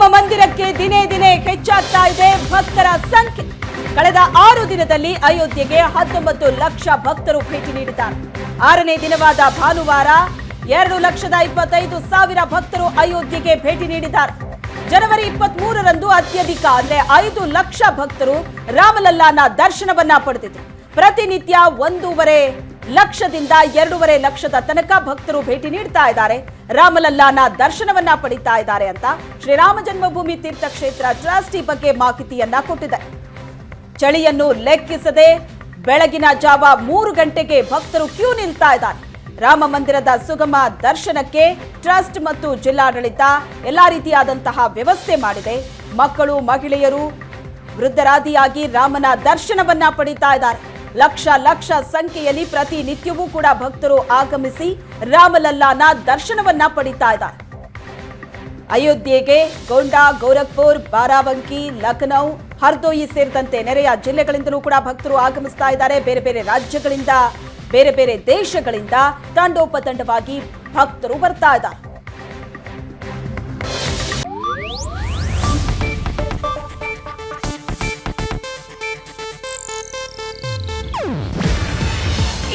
ರಾಮ ಮಂದಿರಕ್ಕೆ ದಿನೇ ದಿನೇ ಹೆಚ್ಚಾಗ್ತಾ ಇದೆ ಭಕ್ತರ ಸಂಖ್ಯೆ. ಕಳೆದ ಆರು ದಿನದಲ್ಲಿ ಅಯೋಧ್ಯೆಗೆ ಹತ್ತೊಂಬತ್ತು ಲಕ್ಷ ಭಕ್ತರು ಭೇಟಿ ನೀಡಿದ್ದಾರೆ. ಆರನೇ ದಿನವಾದ ಭಾನುವಾರ ಎರಡು ಲಕ್ಷದ ಇಪ್ಪತ್ತೈದು ಸಾವಿರ ಭಕ್ತರು ಅಯೋಧ್ಯೆಗೆ ಭೇಟಿ ನೀಡಿದ್ದಾರೆ. ಜನವರಿ ಇಪ್ಪತ್ತ್ ಮೂರರಂದು ಅತ್ಯಧಿಕ ಅಂದ್ರೆ ಐದು ಲಕ್ಷ ಭಕ್ತರು ರಾಮಲಲ್ಲಾನ ದರ್ಶನವನ್ನ ಪಡೆದಿದ್ದರು ಪ್ರತಿನಿತ್ಯ ಒಂದೂವರೆ ಲಕ್ಷದಿಂದ ಎರಡೂವರೆ ಲಕ್ಷದ ತನಕ ಭಕ್ತರು ಭೇಟಿ ನೀಡ್ತಾ ಇದ್ದಾರೆ. ರಾಮಲಲ್ಲಾನ ದರ್ಶನವನ್ನ ಪಡಿತಾ ಇದ್ದಾರೆ ಅಂತ ಶ್ರೀರಾಮ ಜನ್ಮಭೂಮಿ ತೀರ್ಥಕ್ಷೇತ್ರ ಟ್ರಸ್ಟ್ ಬಗ್ಗೆ ಮಾಹಿತಿಯನ್ನ ಕೊಟ್ಟಿದೆ. ಚಳಿಯನ್ನು ಲೆಕ್ಕಿಸದೆ ಬೆಳಗಿನ ಜಾವ ಮೂರು ಗಂಟೆಗೆ ಭಕ್ತರು ಕ್ಯೂ ನಿಲ್ತಾ ಇದ್ದಾರೆ. ರಾಮ ಮಂದಿರದ ಸುಗಮ ದರ್ಶನಕ್ಕೆ ಟ್ರಸ್ಟ್ ಮತ್ತು ಜಿಲ್ಲಾಡಳಿತ ಎಲ್ಲಾ ರೀತಿಯಾದಂತಹ ವ್ಯವಸ್ಥೆ ಮಾಡಿದೆ. ಮಕ್ಕಳು, ಮಹಿಳೆಯರು ವೃದ್ಧರಾದಿಯಾಗಿ ರಾಮನ ದರ್ಶನವನ್ನ ಪಡಿತಾ ಇದ್ದಾರೆ. ಲಕ್ಷ ಲಕ್ಷ ಸಂಖ್ಯೆಯಲ್ಲಿ ಪ್ರತಿನಿತ್ಯವೂ ಕೂಡ ಭಕ್ತರು ಆಗಮಿಸಿ ರಾಮಲಲ್ಲಾನ ದರ್ಶನವನ್ನ ಪಡಿತಾ ಇದ್ದಾರೆ. ಅಯೋಧ್ಯೆಗೆ ಗೋಂಡಾ, ಗೋರಖ್ಪುರ್, ಬಾರಾಬಂಕಿ, ಲಖನೌ, ಹರ್ದೋಯಿ ಸೇರಿದಂತೆ ನೆರೆಯ ಜಿಲ್ಲೆಗಳಿಂದಲೂ ಕೂಡ ಭಕ್ತರು ಆಗಮಿಸ್ತಾ ಇದ್ದಾರೆ. ಬೇರೆ ಬೇರೆ ರಾಜ್ಯಗಳಿಂದ, ಬೇರೆ ಬೇರೆ ದೇಶಗಳಿಂದ ತಂಡೋಪತಂಡವಾಗಿ ಭಕ್ತರು ಬರ್ತಾ ಇದ್ದಾರೆ.